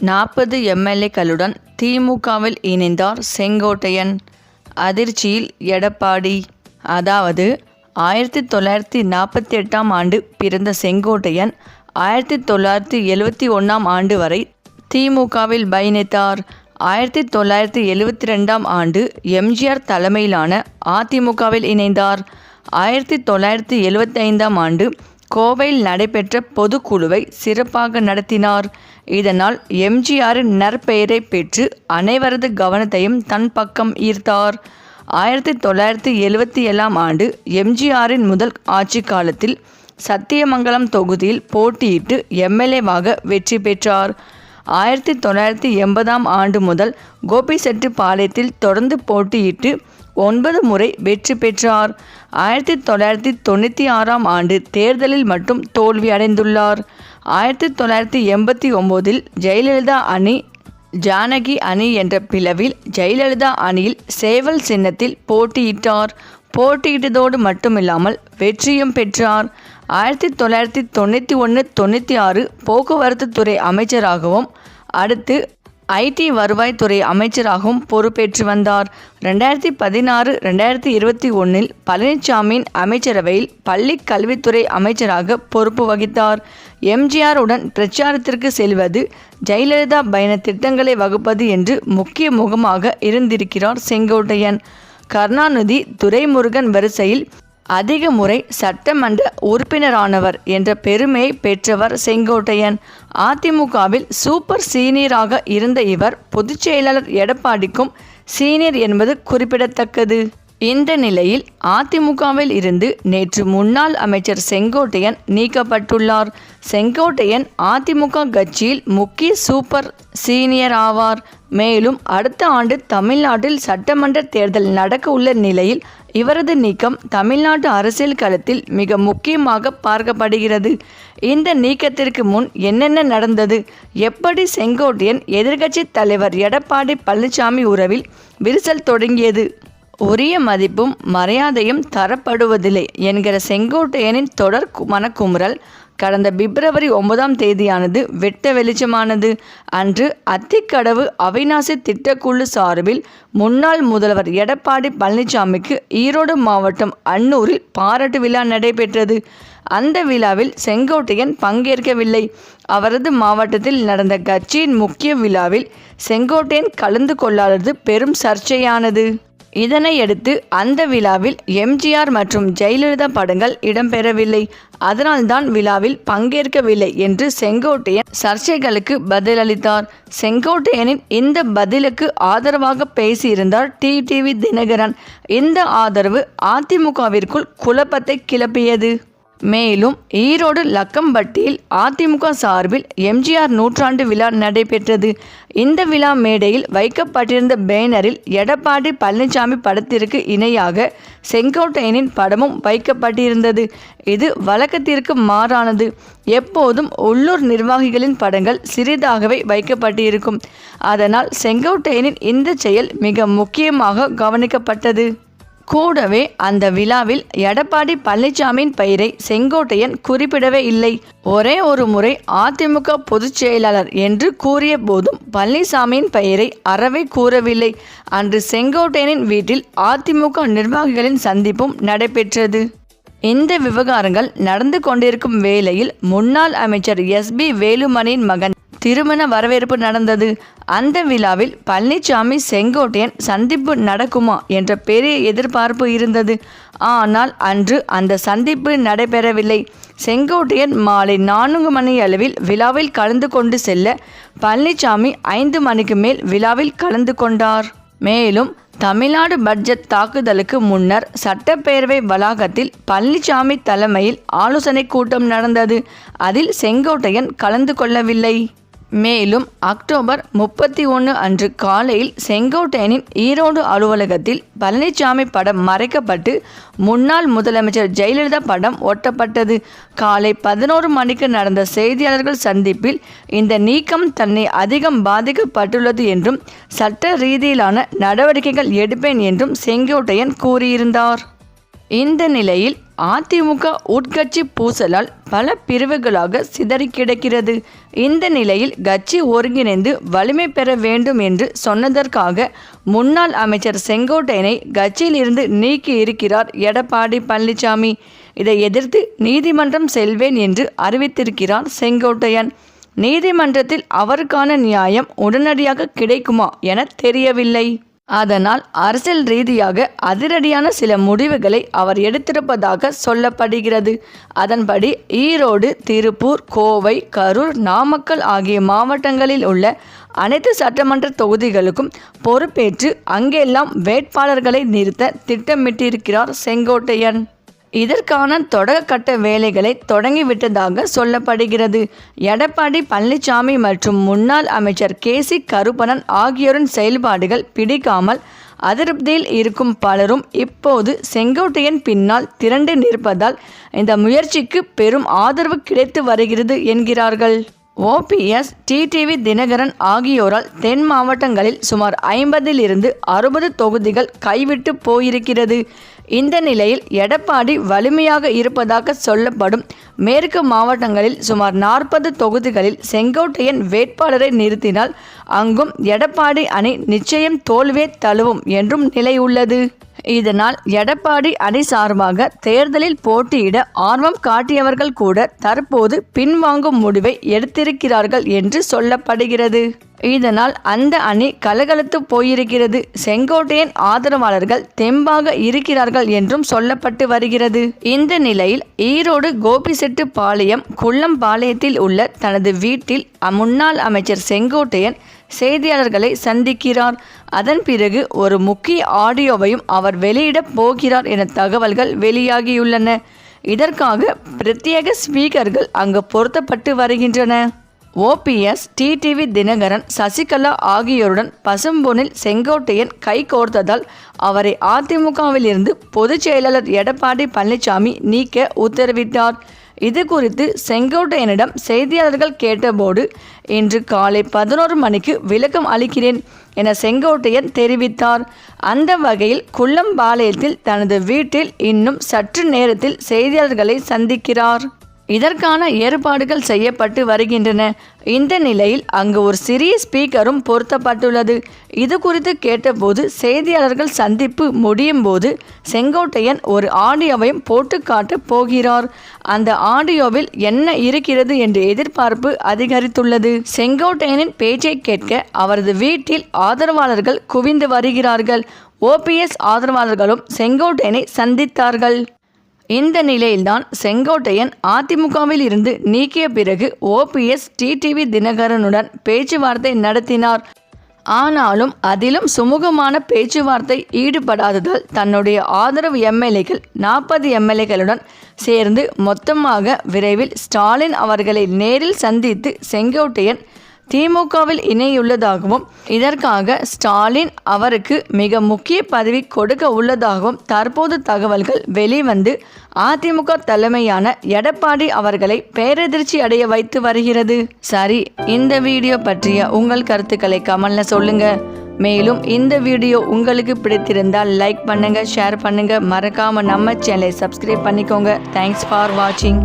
நாற்பது எம்எல்ஏக்களுடன் திமுகவில் இணைந்தார் செங்கோட்டையன். அதிர்ச்சியில் எடப்பாடி. அதாவது ஆயிரத்தி தொள்ளாயிரத்தி நாற்பத்தி எட்டாம் ஆண்டு பிறந்த செங்கோட்டையன் ஆயிரத்தி தொள்ளாயிரத்தி எழுவத்தி ஒன்றாம் ஆண்டு வரை திமுகவில் பயணித்தார். ஆயிரத்தி தொள்ளாயிரத்தி எழுவத்தி ரெண்டாம் ஆண்டு எம்ஜிஆர் தலைமையிலான அதிமுகவில் இணைந்தார். ஆயிரத்தி தொள்ளாயிரத்தி எழுவத்தி ஐந்தாம் ஆண்டு கோவையில் நடைபெற்ற பொதுக்குழுவை சிறப்பாக நடத்தினார். இதனால் எம்ஜிஆரின் நற்பெயரை பெற்று அனைவரது கவனத்தையும் தன் பக்கம் ஈர்த்தார். ஆயிரத்தி தொள்ளாயிரத்தி எழுவத்தி ஏழாம் ஆண்டு எம்ஜிஆரின் முதல் ஆட்சி காலத்தில் சத்தியமங்கலம் தொகுதியில் போட்டியிட்டு எம்எல்ஏவாக வெற்றி பெற்றார். ஆயிரத்தி தொள்ளாயிரத்தி எண்பதாம் ஆண்டு முதல் கோபிசெட்டிப்பாளையத்தில் தொடர்ந்து போட்டியிட்டு ஒன்பது முறை வெற்றி பெற்றார். ஆயிரத்தி தொள்ளாயிரத்தி தொண்ணூற்றி ஆறாம் ஆண்டு தேர்தலில் மட்டும் தோல்வி அடைந்துள்ளார். ஆயிரத்தி தொள்ளாயிரத்தி எண்பத்தி ஒம்போதில் ஜெயலலிதா அணி ஜானகி அணி என்ற பிளவில் ஜெயலலிதா அணியில் சேவல் சின்னத்தில் போட்டியிட்டார். போட்டியிட்டதோடு மட்டுமில்லாமல் வெற்றியும் பெற்றார். ஆயிரத்தி தொள்ளாயிரத்தி தொண்ணூற்றி ஒன்று தொண்ணூற்றி ஆறு போக்குவரத்து துறை அமைச்சராகவும் அடுத்து ஐடி வருவாய்த்துறை அமைச்சராகவும் பொறுப்பேற்று வந்தார். ரெண்டாயிரத்தி பதினாறு ரெண்டாயிரத்தி இருபத்தி ஒன்றில் பழனிசாமியின் அமைச்சரவையில் பள்ளி கல்வித்துறை அமைச்சராக பொறுப்பு வகித்தார். எம்ஜிஆருடன் பிரச்சாரத்திற்கு செல்வது ஜெயலலிதா பயண திட்டங்களை வகுப்பது என்று முக்கிய முகமாக இருந்திருக்கிறார் செங்கோட்டையன். கருணாநிதி துரைமுருகன் வரிசையில் அதிக முறை சட்டமன்ற உறுப்பினரானவர் என்ற பெருமையை பெற்றவர் செங்கோட்டையன். அதிமுகவில் சூப்பர் சீனியராக இருந்த இவர் பொதுச்செயலாளர் எடப்பாடிக்கும் சீனியர் என்பது குறிப்பிடத்தக்கது. இந்த நிலையில் அதிமுகவில் இருந்து நேற்று முன்னாள் அமைச்சர் செங்கோட்டையன் நீக்கப்பட்டுள்ளார். செங்கோட்டையன் அதிமுக கட்சியில் முக்கிய சூப்பர் சீனியர் ஆவார். மேலும் அடுத்த ஆண்டு தமிழ்நாட்டில் சட்டமன்ற தேர்தல் நடக்க உள்ள நிலையில் இவரது நீக்கம் தமிழ்நாட்டு அரசியல் களத்தில் மிக முக்கியமாக பார்க்கப்படுகிறது. இந்த நீக்கத்திற்கு முன் என்னென்ன நடந்தது? எப்படி செங்கோட்டையன் எதிர்க்கட்சி தலைவர் எடப்பாடி பழனிசாமி உறவில் விரிசல் தொடங்கியது? உரிய மதிப்பும் மரியாதையும் தரப்படுவதில்லை என்கிற செங்கோட்டையனின் தொடர் மனக்குமுறல் கடந்த பிப்ரவரி ஒன்பதாம் தேதியானது வெட்ட வெளிச்சமானது. அன்று அத்திக்கடவு அவிநாசி திட்டக்குழு சார்பில் முன்னாள் முதல்வர் எடப்பாடி பழனிசாமிக்கு ஈரோடு மாவட்டம் அன்னூரில் பாராட்டு விழா நடைபெற்றது. அந்த விழாவில் செங்கோட்டையன் பங்கேற்கவில்லை. அவரது மாவட்டத்தில் நடந்த கட்சியின் முக்கிய விழாவில் செங்கோட்டையன் கலந்து கொள்ளாதது பெரும் சர்ச்சையானது. இதனையடுத்து அந்த விழாவில் எம்ஜிஆர் மற்றும் ஜெயலலிதா படங்கள் இடம்பெறவில்லை. அதனால்தான் விழாவில் பங்கேற்கவில்லை என்று செங்கோட்டையன் சர்ச்சைகளுக்கு பதிலளித்தார். செங்கோட்டையனின் இந்த பதிலுக்கு ஆதரவாக பேசியிருந்தார் டிடிவி தினகரன். இந்த ஆதரவு அதிமுகவிற்குள் குழப்பத்தை கிளப்பியது. மேலும் ஈரோடு லக்கம்பட்டியில் அதிமுக சார்பில் எம்ஜிஆர் நூற்றாண்டு விழா நடைபெற்றது. இந்த விழா மேடையில் வைக்கப்பட்டிருந்த பேனரில் எடப்பாடி பழனிசாமி படத்திற்கு இணையாக செங்கோட்டையனின் படமும் வைக்கப்பட்டிருந்தது. இது வழக்கத்திற்கு மாறானது. எப்போதும் உள்ளூர் நிர்வாகிகளின் படங்கள் சிறிதாகவே வைக்கப்பட்டிருக்கும். அதனால் செங்கோட்டையனின் இந்த செயல் மிக முக்கியமாக கவனிக்கப்பட்டது. கூடவே அந்த விழாவில் எடப்பாடி பழனிசாமியின் பெயரை செங்கோட்டையன் குறிப்பிடவே இல்லை. ஒரே ஒரு முறை அதிமுக பொதுச் செயலாளர் என்று கூறிய போதும் பழனிசாமியின் பெயரை அறவே கூறவில்லை. அன்று செங்கோட்டையனின் வீட்டில் அதிமுக நிர்வாகிகளின் சந்திப்பும் நடைபெற்றது. இந்த விவகாரங்கள் நடந்து கொண்டிருக்கும் வேளையில் முன்னாள் அமைச்சர் எஸ் பி வேலுமணியின் மகன் திருமண வரவேற்பு நடந்தது. அந்த விழாவில் பழனிசாமி செங்கோட்டையன் சந்திப்பு நடக்குமா என்ற பெரிய எதிர்பார்ப்பு இருந்தது. ஆனால் அன்று அந்த சந்திப்பு நடைபெறவில்லை. செங்கோட்டையன் மாலை நான்கு மணி அளவில் விழாவில் கலந்து கொண்டு செல்ல பழனிசாமி ஐந்து மணிக்கு மேல் விழாவில் கலந்து கொண்டார். மேலும் தமிழ்நாடு பட்ஜெட் தாக்குதலுக்கு முன்னர் சட்டப்பேரவை வளாகத்தில் பழனிசாமி தலைமையில் ஆலோசனை கூட்டம் நடந்தது. அதில் செங்கோட்டையன் கலந்து கொள்ளவில்லை. மேலும் அக்டோபர் முப்பத்தி ஒன்று அன்று காலையில் செங்கோட்டையனின் ஈரோடு அலுவலகத்தில் பழனிசாமி படம் மறைக்கப்பட்டு முன்னாள் முதலமைச்சர் ஜெயலலிதா படம் ஒட்டப்பட்டது. காலை பதினோரு மணிக்கு நடந்த செய்தியாளர்கள் சந்திப்பில் இந்த நீக்கம் தன்னை அதிகம் பாதிக்கப்பட்டுள்ளது என்றும் சட்ட ரீதியிலான நடவடிக்கைகள் எடுப்பேன் என்றும் செங்கோட்டையன் கூறியிருந்தார். இந்த நிலையில் அதிமுக உட்கட்சி பூசலால் பல பிரிவுகளாக சிதறி கிடக்கிறது. இந்த நிலையில் கட்சி ஒருங்கிணைந்து வலிமை பெற வேண்டும் என்று சொன்னதற்காக முன்னாள் அமைச்சர் செங்கோட்டையனை கட்சியில் இருந்து நீக்கி இருக்கிறார் எடப்பாடி பழனிசாமி. இதை எதிர்த்து நீதிமன்றம் செல்வேன் என்று அறிவித்திருக்கிறார் செங்கோட்டையன். நீதிமன்றத்தில் அவருக்கான நியாயம் உடனடியாக கிடைக்குமா என தெரியவில்லை. அதனால் அரசியல் ரீதியாக அதிரடியான சில முடிவுகளை அவர் எடுத்திருப்பதாக சொல்லப்படுகிறது. அதன்படி ஈரோடு திருப்பூர் கோவை கரூர் நாமக்கல் ஆகிய மாவட்டங்களில் உள்ள அனைத்து சட்டமன்ற தொகுதிகளுக்கும் பொறுப்பேற்று அங்கெல்லாம் வேட்பாளர்களை நிறுத்த திட்டமிட்டிருக்கிறார் செங்கோட்டையன். இதற்கான தொடக்கட்ட வேலைகளை தொடங்கிவிட்டதாக சொல்லப்படுகிறது. எடப்பாடி பழனிசாமி மற்றும் முன்னாள் அமைச்சர் கே சி கருப்பணன் ஆகியோரின் செயல்பாடுகள் பிடிக்காமல் அதிருப்தியில் இருக்கும் பலரும் இப்போது செங்கோட்டையன் பின்னால் திரண்டு நிற்பதால் இந்த முயற்சிக்கு பெரும் ஆதரவு கிடைத்து வருகிறது என்கிறார்கள். ஓபிஎஸ் டிடிவி தினகரன் ஆகியோரால் தென் மாவட்டங்களில் சுமார் ஐம்பதிலிருந்து அறுபது தொகுதிகள் கைவிட்டு போயிருக்கிறது. இந்த நிலையில் எடப்பாடி வலிமையாக இருப்பதாக சொல்லப்படும் மேற்கு மாவட்டங்களில் சுமார் நாற்பது தொகுதிகளில் செங்கோட்டையன் வேட்பாளரை நிறுத்தினால் அங்கும் எடப்பாடி அணி நிச்சயம் தோல்வே தழுவும் என்றும் நிலை உள்ளது இதனால் எடப்பாடி அணி சார்பாக தேர்தலில் போட்டியிட ஆர்வம் காட்டியவர்கள் கூட தற்போது பின்வாங்கும் முடிவை எடுத்திருக்கிறார்கள் என்று சொல்லப்படுகிறது. இதனால் அந்த அணி கலகலத்து போயிருக்கிறது. செங்கோட்டையன் ஆதரவாளர்கள் தெம்பாக இருக்கிறார்கள் என்றும் சொல்லப்பட்டு வருகிறது. இந்த நிலையில் ஈரோடு கோபிசெட்டு பாளையம் குள்ளம்பாளையத்தில் உள்ள தனது வீட்டில் முன்னாள் அமைச்சர் செங்கோட்டையன் செய்தியாளர்களை சந்திக்கிறார். அதன் பிறகு ஒரு முக்கிய ஆடியோவையும் அவர் வெளியிடப் போகிறார் என தகவல்கள் வெளியாகியுள்ளன. இதற்காக பிரத்யேக ஸ்பீக்கர்கள் அங்கு பொருத்தப்பட்டு வருகின்றன. ஓபிஎஸ் டிடிவி தினகரன் சசிகலா ஆகியோருடன் பசும்பொனில் செங்கோட்டையன் கை கோர்த்ததால் அவரை அதிமுகவிலிருந்து பொதுச் செயலாளர் எடப்பாடி பழனிசாமி நீக்க உத்தரவிட்டார். இது குறித்து செங்கோட்டையனிடம் செய்தியாளர்கள் கேட்டபோது இன்று காலை பதினோரு மணிக்கு விளக்கம் அளிக்கிறேன் என செங்கோட்டையன் தெரிவித்தார். அந்த வகையில் குள்ளம்பாளையத்தில் தனது வீட்டில் இன்னும் சற்று நேரத்தில் செய்தியாளர்களை சந்திக்கிறார். இதற்கான ஏற்பாடுகள் செய்யப்பட்டு வருகின்றன. இந்த நிலையில் அங்கு ஒரு சிறிய ஸ்பீக்கரும் பொருத்தப்பட்டுள்ளது. இது குறித்து கேட்டபோது செய்தியாளர்கள் சந்திப்பு முடியும் போது செங்கோட்டையன் ஒரு ஆடியோவையும் போட்டு காட்டப் போகிறார். அந்த ஆடியோவில் என்ன இருக்கிறது என்று எதிர்பார்ப்பு அதிகரித்துள்ளது. செங்கோட்டையனின் பேச்சை கேட்க அவரது வீட்டில் ஆதரவாளர்கள் குவிந்து வருகிறார்கள். ஓபிஎஸ் ஆதரவாளர்களும் செங்கோட்டையனை சந்தித்தார்கள். இந்த நிலையில்தான் செங்கோட்டையன் அதிமுகவில் இருந்து நீக்கிய பிறகு ஓபிஎஸ் டிடிவி தினகரனுடன் பேச்சுவார்த்தை நடத்தினார். ஆனாலும் அதிலும் சுமூகமான பேச்சுவார்த்தை ஈடுபடாததால் தன்னுடைய ஆதரவு எம்எல்ஏக்கள் நாற்பது எம்எல்ஏக்களுடன் சேர்ந்து மொத்தமாக விரைவில் ஸ்டாலின் அவர்களை நேரில் சந்தித்து செங்கோட்டையன் திமுகவில் இணையுள்ளதாகவும் இதற்காக ஸ்டாலின் அவருக்கு மிக முக்கிய பதவி கொடுக்க உள்ளதாகவும் தற்போது தகவல்கள் வெளிவந்து அதிமுக தலைமையான எடப்பாடி அவர்களை பேரதிர்ச்சி அடைய வைத்து வருகிறது. சரி இந்த வீடியோ பற்றிய உங்கள் கருத்துக்களை கமல்ல சொல்லுங்க. மேலும் இந்த வீடியோ உங்களுக்கு பிடித்திருந்தால் லைக் பண்ணுங்க ஷேர் பண்ணுங்க. மறக்காம நம்ம சேனலை சப்ஸ்கிரைப் பண்ணிக்கோங்க. தேங்க்ஸ் ஃபார் வாட்சிங்